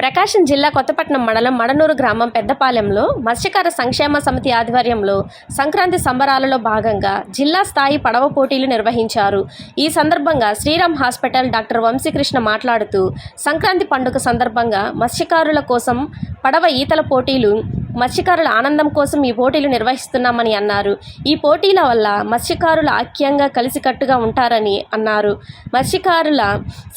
ప్రకాశం జిల్లా కొత్తపట్నం మండలం మడనూరు గ్రామం పెద్దపాలెంలో మత్స్యకార సంక్షేమ సమితి ఆధ్వర్యంలో సంక్రాంతి సంబరాలలో భాగంగా జిల్లా స్థాయి పడవ పోటీలు నిర్వహించారు. ఈ సందర్భంగా శ్రీరామ్ హాస్పిటల్ డాక్టర్ వంశీకృష్ణ మాట్లాడుతూ సంక్రాంతి పండుగ సందర్భంగా మత్స్యకారుల కోసం పడవ ఈతల పోటీలు మత్స్యకారుల ఆనందం కోసం ఈ పోటీలు నిర్వహిస్తున్నామని అన్నారు. ఈ పోటీల వల్ల మత్స్యకారులు ఐక్యంగా కలిసికట్టుగా ఉంటారని అన్నారు. మత్స్యకారుల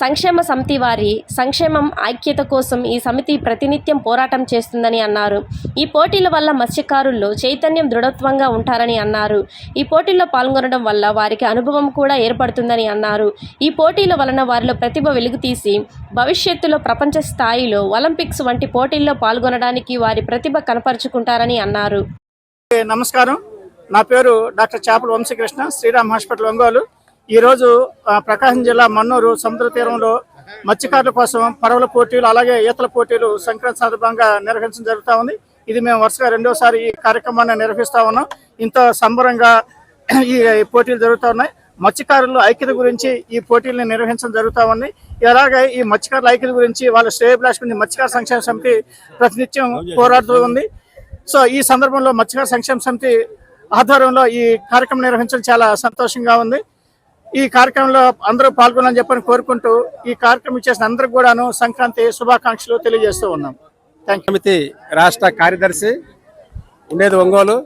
సంక్షేమ సమితి వారి సంక్షేమం ఐక్యత కోసం ఈ సమితి ప్రతినిత్యం పోరాటం చేస్తుందని అన్నారు. ఈ పోటీల వల్ల మత్స్యకారుల్లో చైతన్యం దృఢత్వంగా ఉంటారని అన్నారు. ఈ పోటీల్లో పాల్గొనడం వల్ల వారికి అనుభవం కూడా ఏర్పడుతుందని అన్నారు. ఈ పోటీల వలన వారిలో ప్రతిభ వెలుగుతీసి భవిష్యత్తులో ప్రపంచ స్థాయిలో ఒలింపిక్స్ వంటి పోటీల్లో పాల్గొనడానికి వారి ప్రతిభ కనపరుచుకుంటారని అన్నారు. నమస్కారం. నా పేరు డాక్టర్ చేపల వంశీకృష్ణ శ్రీరామ్ హాస్పిటల్ ఒంగోలు. ఈరోజు ప్రకాశం జిల్లా మన్నూరు సముద్ర తీరంలో మత్స్యకారుల కోసం పడవల పోటీలు అలాగే ఈతల పోటీలు సంక్రాంతి సందర్భంగా నిర్వహించడం జరుగుతూ ఉంది. ఇది మేము వరుసగా రెండోసారి ఈ కార్యక్రమాన్ని నిర్వహిస్తా ఉన్నాం. ఇంత సంబరంగా ఈ పోటీలు జరుగుతూ ఉన్నాయి. మత్స్యకారులు ఐక్యత గురించి ఈ పోటీలను నిర్వహించడం జరుగుతూ ఉంది. అలాగే ఈ మత్స్యకారుల ఐక్యత గురించి వాళ్ళ శ్రేయభిలాష్ గురించి మత్స్యకార సంక్షేమ సమితి ప్రతినిత్యం పోరాడుతూ ఉంది. సో ఈ సందర్భంలో మత్స్యకార సంక్షేమ సమితి ఆధ్వర్యంలో ఈ కార్యక్రమం నిర్వహించడం చాలా సంతోషంగా ఉంది. ఈ కార్యక్రమంలో అందరూ పాల్గొనాలని చెప్పని కోరుకుంటూ ఈ కార్యక్రమం చేసిన అందరికి కూడాను సంక్రాంతి శుభాకాంక్షలు తెలియజేస్తూ ఉన్నాం. థ్యాంక్ సమితి రాష్ట్ర కార్యదర్శి ఉండేది ఒంగోలు.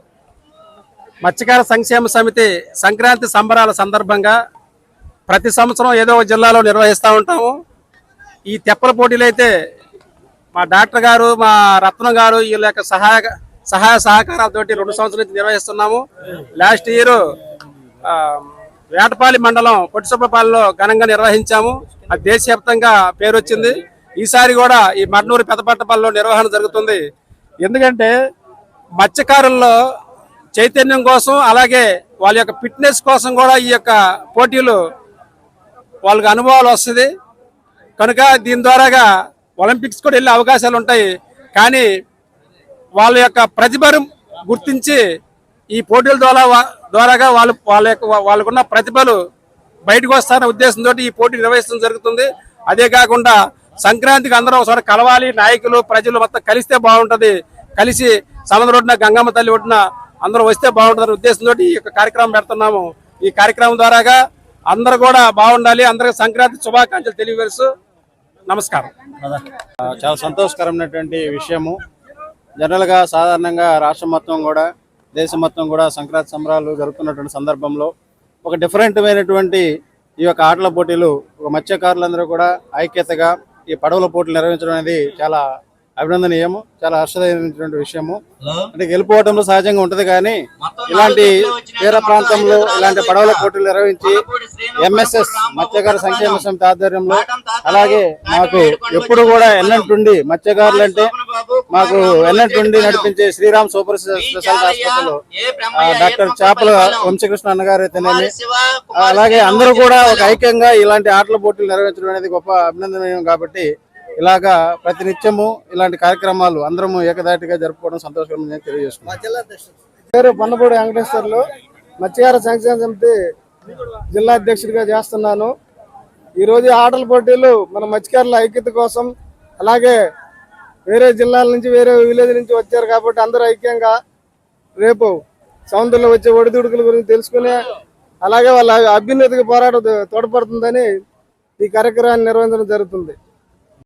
మత్స్యకార సంక్షేమ సమితి సంక్రాంతి సంబరాల సందర్భంగా ప్రతి సంవత్సరం ఏదో ఒక జిల్లాలో నిర్వహిస్తూ ఉంటాము. ఈ తెప్పల పోటీలు అయితే మా డాక్టర్ గారు మా రత్నం గారు వీళ్ళ యొక్క సహాయ సహాయ సహకారాలతోటి రెండు సంవత్సరాల నుంచి నిర్వహిస్తున్నాము. లాస్ట్ ఇయర్ వేటపాలి మండలం పొట్టిసుబ్బపాలిలో ఘనంగా నిర్వహించాము. అది దేశవ్యాప్తంగా పేరు వచ్చింది ఈసారి కూడా ఈ మడ్నూరు పెదపట్టపల్లిలో నిర్వహణ జరుగుతుంది. ఎందుకంటే మత్స్యకారుల్లో చైతన్యం కోసం అలాగే వాళ్ళ యొక్క ఫిట్నెస్ కోసం కూడా ఈ యొక్క పోటీలు వాళ్ళకి అనుభవాలు వస్తుంది. కనుక దీని ద్వారాగా ఒలింపిక్స్ కూడా వెళ్ళే అవకాశాలు ఉంటాయి. కానీ వాళ్ళ యొక్క ప్రతిభను గుర్తించి ఈ పోటీల ద్వారా ద్వారాగా వాళ్ళు వాళ్ళ యొక్క వాళ్ళకున్న ప్రతిభలు బయటకు వస్తారనే ఉద్దేశంతో ఈ పోటీ నిర్వహించడం జరుగుతుంది. అదే కాకుండా సంక్రాంతికి అందరం ఒకసారి కలవాలి. నాయకులు ప్రజలు మొత్తం కలిస్తే బాగుంటుంది. కలిసి సముద్రం ఒడ్డున గంగమ్మ తల్లి ఒడ్డున అందరూ వస్తే బాగుంటుందనే ఉద్దేశంతో ఈ యొక్క కార్యక్రమం పెడుతున్నాము. ఈ కార్యక్రమం ద్వారాగా అందరూ కూడా బాగుండాలి. అందరికి సంక్రాంతి శుభాకాంక్షలు తెలియవచ్చు నమస్కారం. చాలా సంతోషకరమైనటువంటి విషయము. జనరల్గా సాధారణంగా రాష్ట్రం మొత్తం కూడా దేశం మొత్తం కూడా సంక్రాంతి సంబరాలు జరుగుతున్నటువంటి సందర్భంలో ఒక డిఫరెంట్మైనటువంటి ఈ యొక్క ఆటల పోటీలు ఒక మత్స్యకారులందరూ కూడా ఐక్యతగా ఈ పడవల పోటీలు నిర్వహించడం అనేది చాలా అభినందనీయము. చాలా హర్షదమైనటువంటి విషయము. అంటే గెలుపోవడంలో సహజంగా ఉంటది కానీ ఇలాంటి తీర ప్రాంతంలో ఇలాంటి పడవల పోటీలు నిర్వహించి ఎంఎస్ఎస్ మత్స్యకార సంక్షేమ సమితి ఆధ్వర్యంలో అలాగే మాకు ఎప్పుడు కూడా ఎన్నంటుండి మత్స్యకారులు అంటే మాకు ఎన్నంటుండి నడిపించే Sriram super speciality hospital doctor Chepala Vamsakrishna అన్నగారు అయితేనేమి. అలాగే అందరూ కూడా ఒక ఐక్యంగా ఇలాంటి ఆటల పోటీలు నిర్వహించడం అనేది గొప్ప అభినందనీయం కాబట్టి ఇలాగా ప్రతినిత్యము ఇలాంటి కార్యక్రమాలు అందరము ఏకదాటిగా జరుపుకోవడం సంతోషకరం తెలియజేస్తున్నాం పేరు పన్నపూడి వెంకటేశ్వర్లు. మత్స్యకార సంక్షేమ సమితి జిల్లా అధ్యక్షుడిగా చేస్తున్నాను. ఈరోజు ఆటల పోటీలు మన మత్స్యకారుల ఐక్యత కోసం అలాగే వేరే జిల్లాల నుంచి వేరే విలేజ్ నుంచి వచ్చారు కాబట్టి అందరూ ఐక్యంగా రేపు సముద్రంలో వచ్చే ఒడిదుడుకుల గురించి తెలుసుకుని అలాగే వాళ్ళ అభ్యున్నతికి పోరాటం తోడ్పడుతుందని ఈ కార్యక్రమాన్ని నిర్వహించడం జరుగుతుంది.